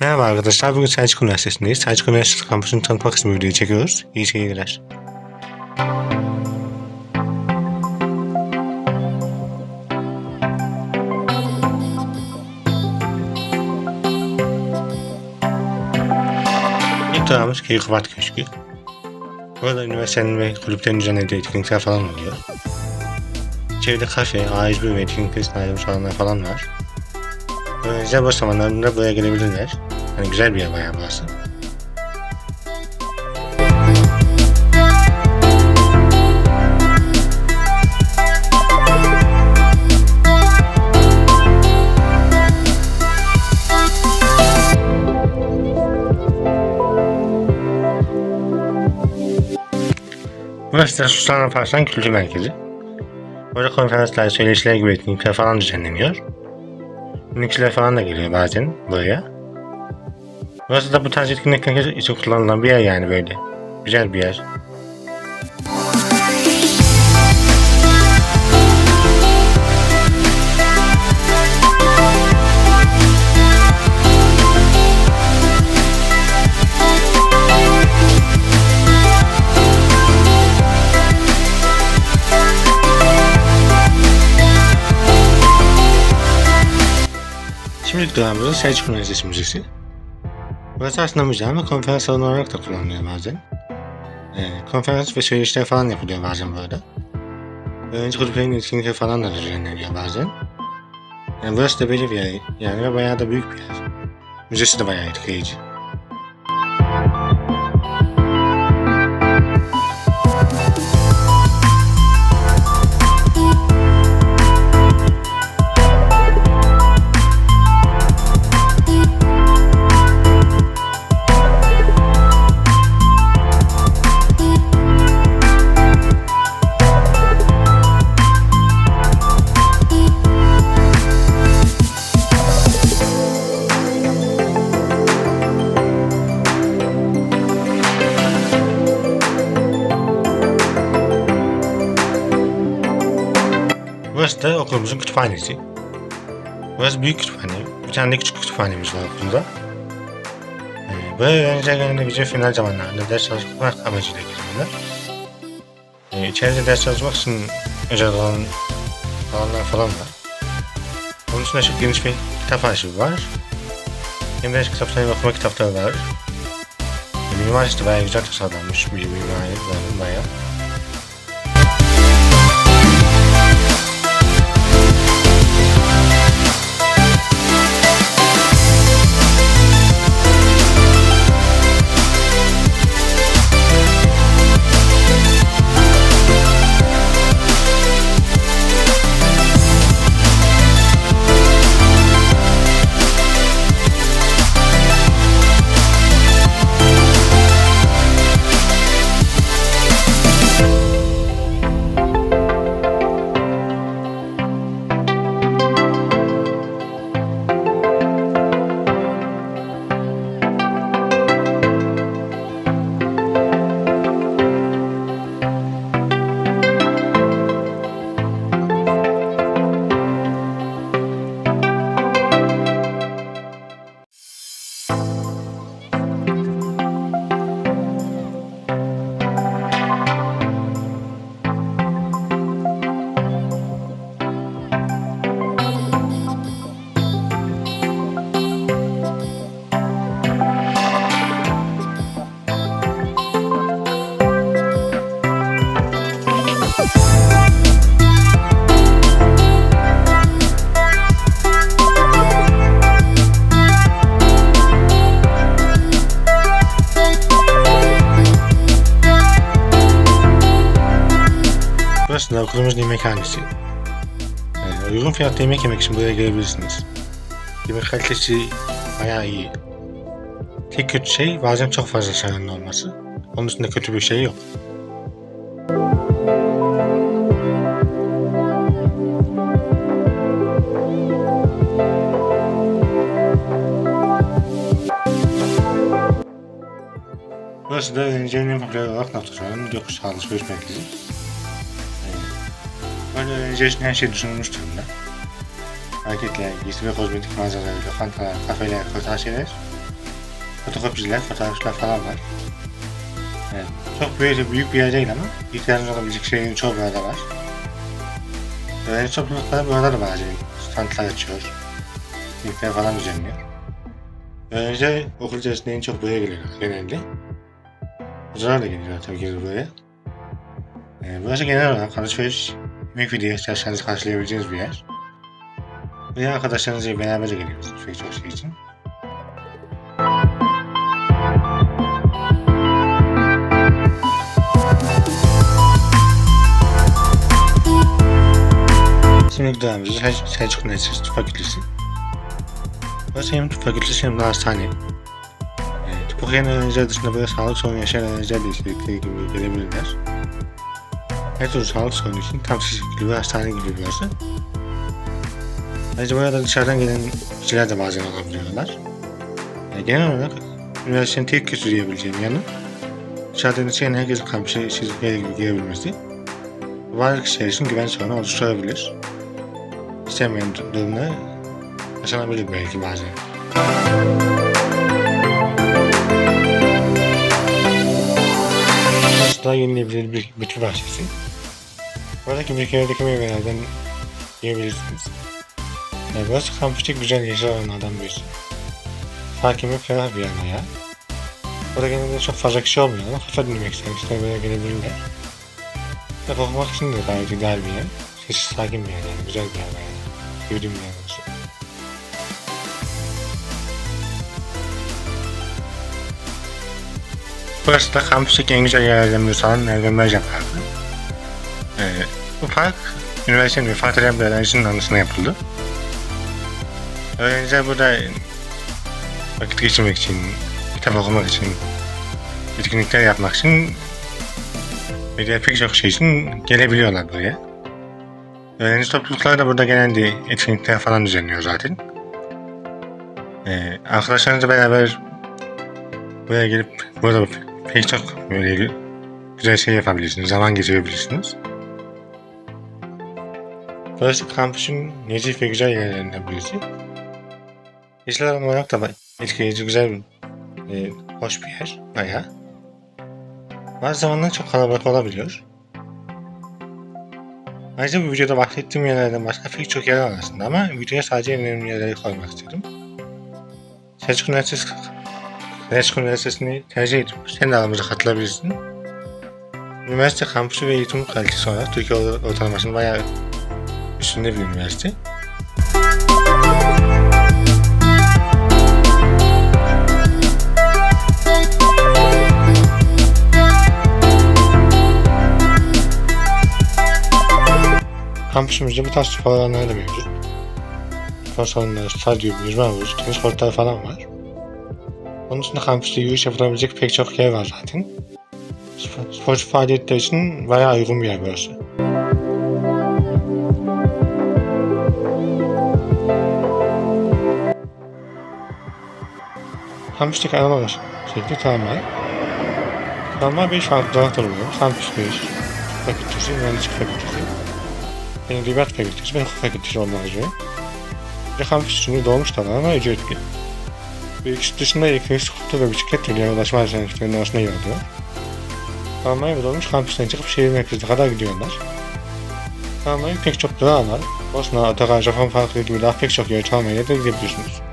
Merhaba arkadaşlar, bugün Selçuk Üniversitesi'ndeyiz. Selçuk Üniversitesi kampüsünü tanıtmak için videoyu çekiyoruz. İyi seyirler. İlk durağımız Keykubat Köşkü. Burada üniversitenin ve kulüplerin düzenlediği etkinlikler falan oluyor. İçeride kafe, A101 ve ayrılmış alanlar falan var. Öğrenciler boş zamanlarında buraya gelebilirler. Hani güzel bir yer bayağı burası. Burası da Sultan Alparslan Kültür Merkezi. Burada konferanslar, söyleşiler gibi etkinlikler falan düzenleniyor. Ünlükçüler falan da geliyor bazen buraya. Burası da bu tarz etkinlikler için kullanılan bir yer yani böyle. Güzel bir yer. Şimdilik durağımız Selçuk Üniversitesi Müzesi. Burası aslında müze ama konferans salonu olarak da kullanılıyor bazen. Ee, konferans ve söyleşiler falan yapılıyor bazen burada. Öğrenci kulüplerinin etkinlikleri falan da düzenleniyor bazen. Yani burası da belli bir yer yani ve bayağı da büyük bir yer. Müzesi de bayağı etkileyici. Da okulumuzun kütüphanesi. Burası büyük kütüphane. Bir tane de küçük kütüphanemiz var okulda. Ee, böyle öğrenciler genelde final zamanlarında ders çalışmak amacıyla geliyorlar. Ee, içeride ders çalışmak için özel alan, alanlar falan var. Onun dışında çok geniş bir kitap arşivi var. Hem ders kitapları ve okuma kitapları var. Ee, Mimari de bayağı güzel tasarlanmış bir mimari bayağı. Burası da okulumuzun yemekhanesi. Ee, uygun fiyatlı yemek yemek için buraya gelebilirsiniz. Yemek kalitesi bayağı iyi. Tek kötü şey bazen çok fazla şaranın olması. Onun dışında kötü bir şey yok. Burası da öğrencilerin en popüler olarak noktaların gökkuşağı alışveriş merkezi. Öğrenciler için her şey düşünülmüş durumda. Marketler, giysi ve kozmetik mağazaları, lokantalar, kafeler, kırtasiyeler Fotokopiciler, fotoğrafçılar falan var. Evet. Çok böyle büyük bir yer değil ama ihtiyacınız olabilecek şeylerin çoğu burada var. Öğrenci toplulukları burada da bazen standlar açıyor. Linkler falan düzenliyor. Öğrenciler okul içerisinde en çok buraya geliyorlar genelde. Hocalar da geliyorlar tabii ki buraya. Ee, burası genel olarak alışveriş, büyük bir ihtiyaçlarınızı karşılayabileceğiniz bir yer. Veya arkadaşlarınızla beraber de geliyorsunuz pek çok şey için. Şimdi durağımız Sel Selçuk Üniversitesi Tıp Fakültesi. Burası hem tıp fakültesi hem de hastane. E, tıp okuyan öğrenciler dışında böyle sağlık sorunu yaşayan öğrenciler de istedikleri gibi gelebilirler. Türlü sağlık sorunu için tam sizin gibi hastane gibi burası. Ayrıca burada dışarıdan gelen kişiler de bazen olabiliyorlar. E, genel olarak üniversitenin tek kötü diyebileceğim yanı dışarıdan içeri herkesin kampüse istedikleri gibi girebilmesi. Bazı kişiler için güven sorunu oluşturabilir. İstemeyen durumlar yaşanabilir belki bazen. Daha yenilebilir bir bitki bahçesi. Buradaki bitkileri meyvelerden yiyebilirsiniz. Yani burası kampüsteki güzel yeşil alanlardan birisi. Sakin ve ferah bir yer ya. Burada genelde çok fazla kişi olmuyor ama kafa dinlemek isteyen kişiler buraya gelebilirler. Kitap okumak için de gayet ideal bir yer. Sessiz sakin bir yer yani güzel bir yer yani. Sevdiğim bir yer burası. Burası da kampüsteki en güzel yerlerden biri olan Ergen Mercan Parkı. Ee, bu park üniversitenin vefat eden bir öğrencinin anısına yapıldı. Öğrenciler burada vakit geçirmek için, kitap okumak için, etkinlikler yapmak için ve diğer pek çok şey için gelebiliyorlar buraya. Öğrenci toplulukları da burada genelde etkinlikler falan düzenliyor zaten. Ee, arkadaşlarınızla beraber buraya gelip burada pek çok böyle güzel şey yapabilirsiniz, zaman geçirebilirsiniz. Burası kampüsün nezih ve güzel yerlerinden birisi. Yeşil alan olarak da etkileyici, güzel, e, hoş bir yer bayağı. Bazı zamanlar çok kalabalık olabiliyor. Ayrıca bu videoda bahsettiğim yerlerden başka pek çok yer var aslında ama videoya sadece en önemli yerleri koymak istedim. Selçuk Üniversitesi Selçuk Üniversitesi'ni tercih edip sen de aramıza katılabilirsin. Üniversite kampüsü ve eğitim kalitesi olarak Türkiye ortalamasının bayağı üstünde bir üniversite. Kampüsümüzde bu tarz spor alanları da mevcut. Spor salonları, stadyum, yüzme havuzu, tenis kortları falan var. Onun dışında kampüste yürüyüş yapılabilecek pek çok yer var zaten. Spor, sporcu faaliyetler için bayağı uygun bir yer burası. Kampüsteki ana şekli tramvay. Tramvay 5 farklı duraktan oluyor. Kampüs 5, fakültesi, mühendislik fakültesi, Edebiyat Fakültesi ve Hukuk Fakültesi üzere. Bir kampüs içinde dolmuş ama ücretli. Bu ikisi dışında elektrik skuter ve bisiklet türleri ulaşma alternatiflerinin arasında yer alıyor. Tramvay ve dolmuş kampüsten çıkıp şehir merkezine kadar gidiyorlar. Tramvay pek çok durağı var. Bosna, Otogar, Japon Parkı gibi daha pek çok yere tramvayla da gidebiliyorsunuz.